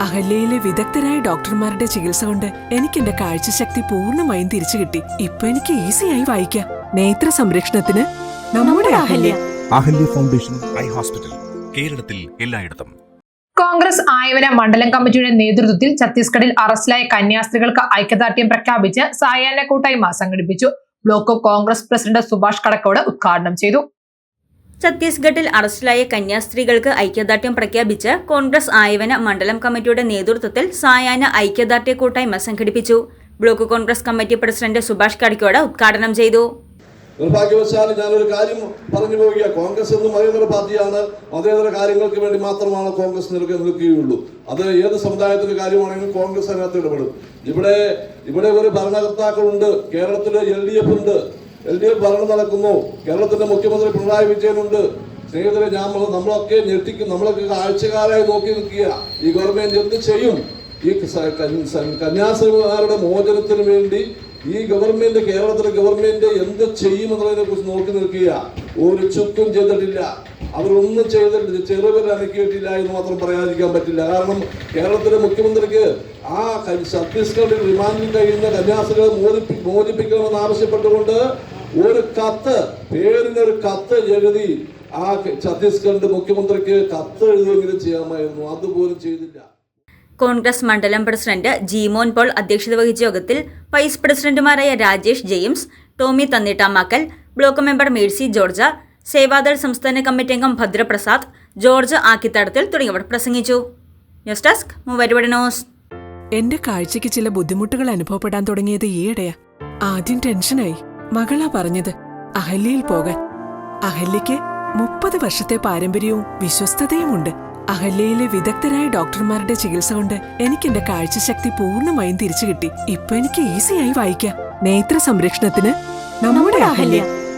അഹല്യയിലെ വിദഗ്ധരായ ഡോക്ടർമാരുടെ ചികിത്സ കൊണ്ട് എനിക്ക് എന്റെ കാഴ്ചശക്തി പൂർണമായും തിരിച്ചു കിട്ടി. ഇപ്പൊ എനിക്ക് ഈസിയായി വായിക്കാം. നേത്ര സംരക്ഷണത്തിന് നമ്മുടെ Ahalya. Ahalya foundation eye hospital കേരളത്തിൽ എല്ലായിടത്തും. കോൺഗ്രസ് ആയവന മണ്ഡലം കമ്മിറ്റിയുടെ നേതൃത്വത്തിൽ ഛത്തീസ്ഗഡിൽ അറസ്റ്റിലായ കന്യാസ്ത്രീകൾക്ക് ഐക്യദാർഢ്യം പ്രഖ്യാപിച്ച് സായാഹ്ന കൂട്ടായ്മ സംഘടിപ്പിച്ചു. ബ്ലോക്ക് കോൺഗ്രസ് പ്രസിഡന്റ് സുഭാഷ് കടക്കോട് ഉദ്ഘാടനം ചെയ്തു. ഛത്തീസ്ഗഡിൽ അറസ്റ്റിലായ കന്യാസ്ത്രീകൾക്ക് ഐക്യദാർഢ്യം പ്രഖ്യാപിച്ച് കോൺഗ്രസ് ആയവന മണ്ഡലം കമ്മിറ്റിയുടെ നേതൃത്വത്തിൽ സായാഹ്ന ഐക്യദാർഢ്യ കൂട്ടായ്മ സംഘടിപ്പിച്ചു. Block Congress committee president Subhash Kadikkode ഉദ്ഘാടനം ചെയ്തു. നിർഭാഗ്യവശാൽ ഞാനൊരു കാര്യം പറഞ്ഞു പോവുക കോൺഗ്രസ് എന്ന് മതേതര പാർട്ടിയാണ്. മതേതര കാര്യങ്ങൾക്ക് വേണ്ടി മാത്രമാണ് കോൺഗ്രസ് നിൽക്കുക നിൽക്കുകയുള്ളൂ. അത് ഏത് സമുദായത്തിന്റെ കാര്യമാണെങ്കിലും കോൺഗ്രസ് അതിനകത്ത് ഇടപെടും. ഇവിടെ ഇവിടെ ഒരു ഭരണകർത്താക്കളുണ്ട്. കേരളത്തിൽ എൽ ഡി എഫ് ഉണ്ട്. എൽ ഡി എഫ് ഭരണം നടക്കുന്നു. കേരളത്തിന്റെ മുഖ്യമന്ത്രി പിണറായി വിജയനുണ്ട്. സ്നേഹിതരെ ഞാൻ നമ്മളൊക്കെ ഞെട്ടിക്കും. നമ്മളൊക്കെ ആഴ്ചകാലമായി നോക്കി നിൽക്കുക. ഈ ഗവൺമെന്റ് എന്ത് ചെയ്യും? ഈ കന്യാസ്ത്രീമാരുടെ മോചനത്തിന് വേണ്ടി ഈ ഗവൺമെന്റ് കേരളത്തിലെ ഗവൺമെന്റ് എന്ത് ചെയ്യുമെന്നതിനെ കുറിച്ച് നോക്കി നിൽക്കുക. ഒരു ചുക്കും ചെയ്തിട്ടില്ല. അവരൊന്നും ചെയ്തിട്ടില്ല. ചെറുവിൽ അനക്കിയിട്ടില്ല എന്ന് മാത്രം പറയാതിരിക്കാൻ പറ്റില്ല. കാരണം കേരളത്തിലെ മുഖ്യമന്ത്രിക്ക് ആ ഛത്തീസ്ഗഡിൽ റിമാൻഡിൽ കഴിയുന്ന കന്യാസ്ത്രീകളെ മോചിപ്പി മോചിപ്പിക്കണമെന്ന് ആവശ്യപ്പെട്ടുകൊണ്ട് ഒരു കത്ത് പേരിനൊരു കത്ത് എഴുതി ആ ഛത്തീസ്ഗഡ് മുഖ്യമന്ത്രിക്ക് കത്ത് എഴുതുമെങ്കിലും ചെയ്യാമായിരുന്നു. അതുപോലും ചെയ്തില്ല. കോൺഗ്രസ് മണ്ഡലം പ്രസിഡന്റ് ജിമോൻ പോൾ അധ്യക്ഷത വഹിച്ച യോഗത്തിൽ വൈസ് പ്രസിഡന്റുമാരായ Rajesh James Tommy Thannittamakkal block member Mercy George Seva Dal സംസ്ഥാന കമ്മിറ്റി അംഗം ഭദ്രപ്രസാദ് ജോർജ് ആക്കിത്തടത്തിൽ തുടങ്ങിയവർ പ്രസംഗിച്ചു. ന്യൂസ് ഡെസ്ക് മൂവരുവട ന്യൂസ്. എന്റെ കാഴ്ചയ്ക്ക് ചില ബുദ്ധിമുട്ടുകൾ അനുഭവപ്പെടാൻ തുടങ്ങിയത് ഈയിടെയാ. ആദ്യം ടെൻഷനായി. മകളാ പറഞ്ഞത് അഹല്യയിൽ പോകാൻ. അഹല്യയ്ക്ക് മുപ്പത് വർഷത്തെ പാരമ്പര്യവും വിശ്വസ്തതയുമുണ്ട്. അഹല്യയിലെ വിദഗ്ധരായ ഡോക്ടർമാരുടെ ചികിത്സ കൊണ്ട് എനിക്ക് എന്റെ കാഴ്ചശക്തി പൂർണമായും തിരിച്ചു കിട്ടി ഇപ്പൊ എനിക്ക് ഈസിയായി വായിക്കാം. നേത്ര സംരക്ഷണത്തിന് നമ്മുടെ Ahalya.